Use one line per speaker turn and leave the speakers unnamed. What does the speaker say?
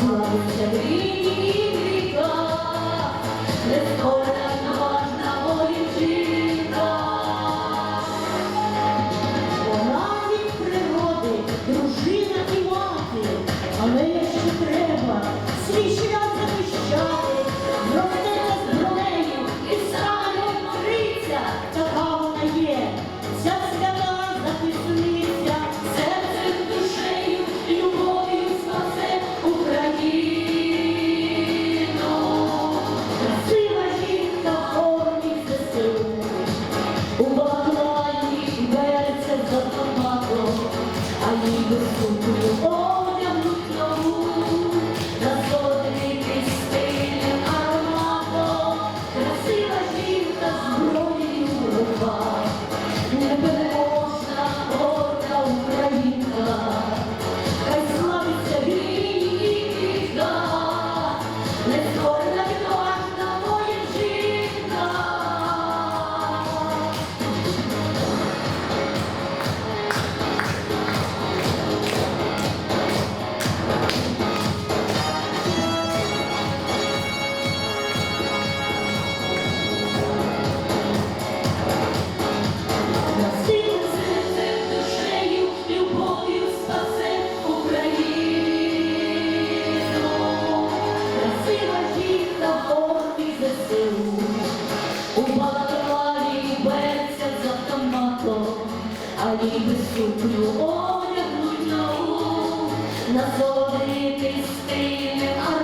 Славиться рівня. ані безступну на нову, насолодитись тими.